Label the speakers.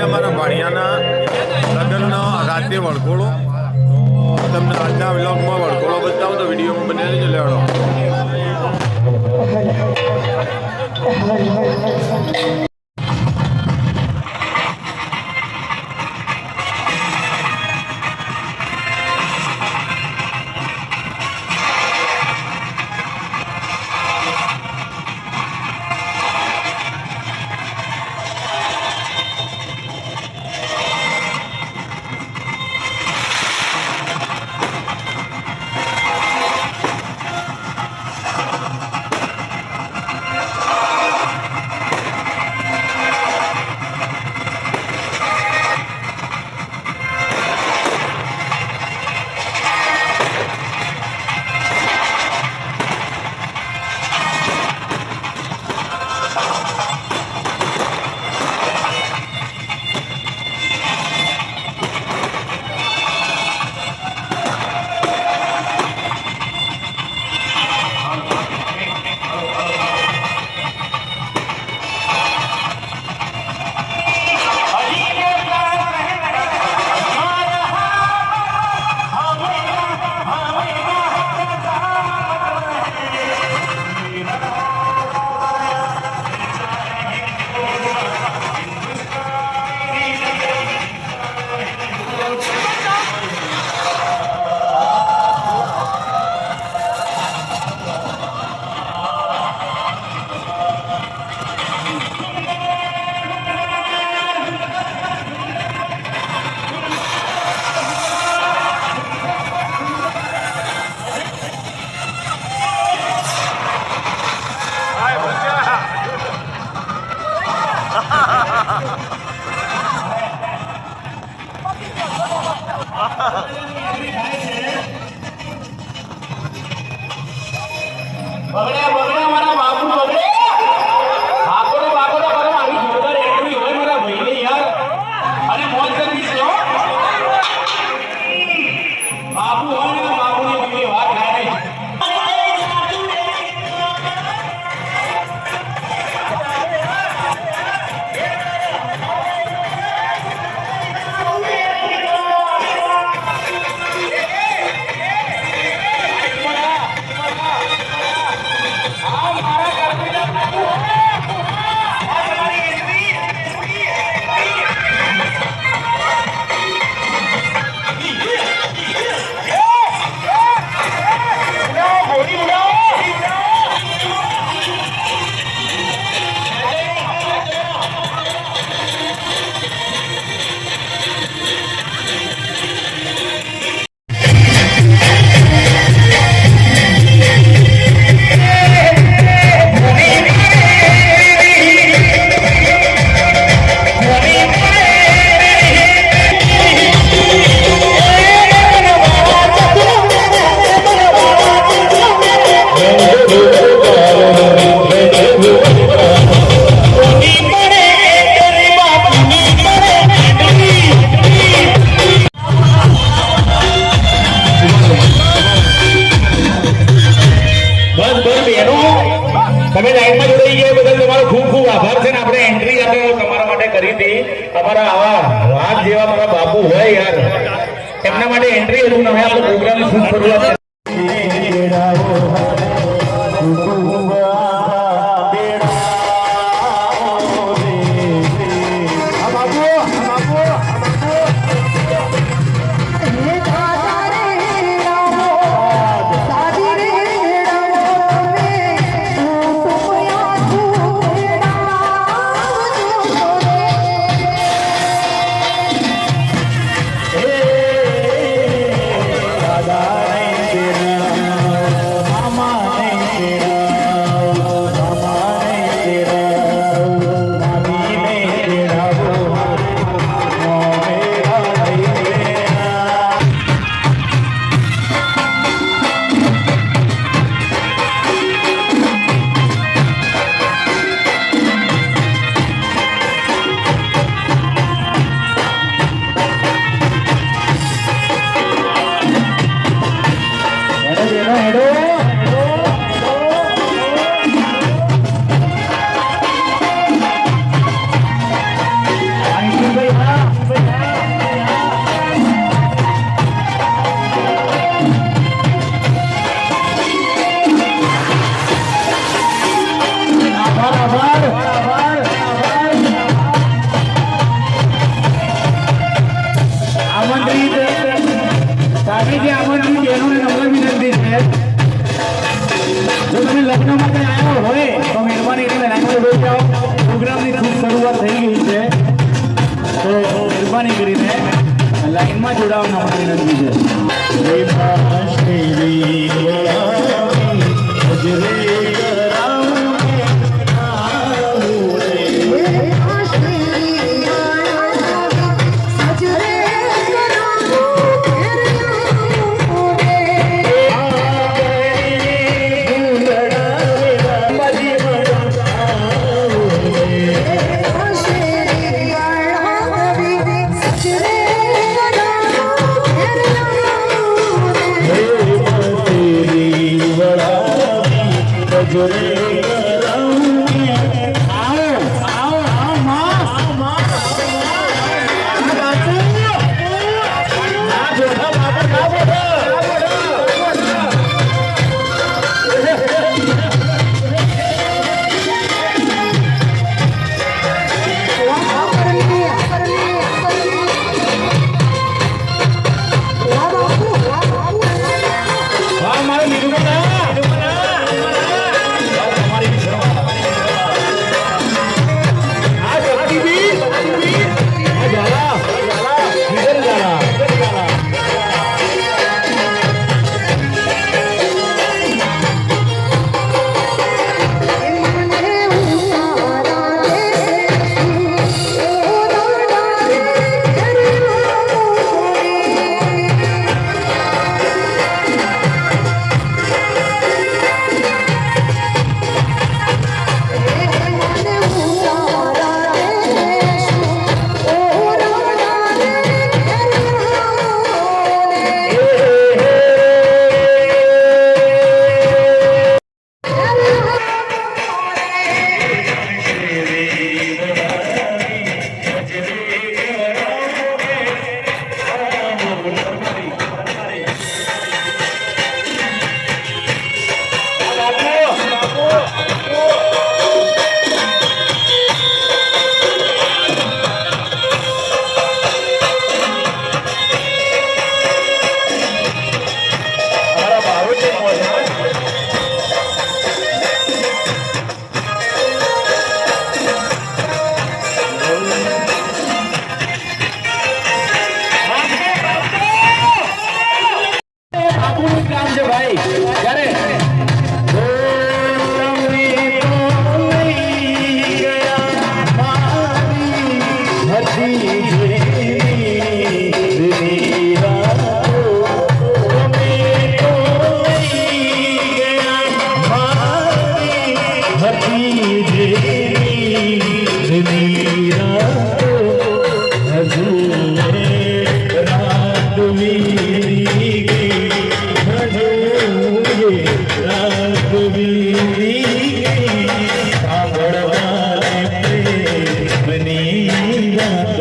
Speaker 1: અમારા ભાણિયાના લગ્નનો રાતે વળકોળો તમને આજના વ્લોગમાં વળકોળો બતાવો તો વિડીયોમાં બને જ લેવડો.
Speaker 2: તમે લાઈનમાં જોડાઈ ગયા બદલ તમારો ખૂબ ખૂબ આભાર છે ને આપણે એન્ટ્રી આપણે તમારા માટે કરી હતી. અમારા આવા વાત જેવા મારા બાપુ હોય યાર. એમના માટે એન્ટ્રી હતું હવે આપણે પ્રોગ્રામની ખૂબ શરૂઆત મહેરબાની કરીને લાઈનમાં જોડાવા માટે વિનંતી છે. Yeah.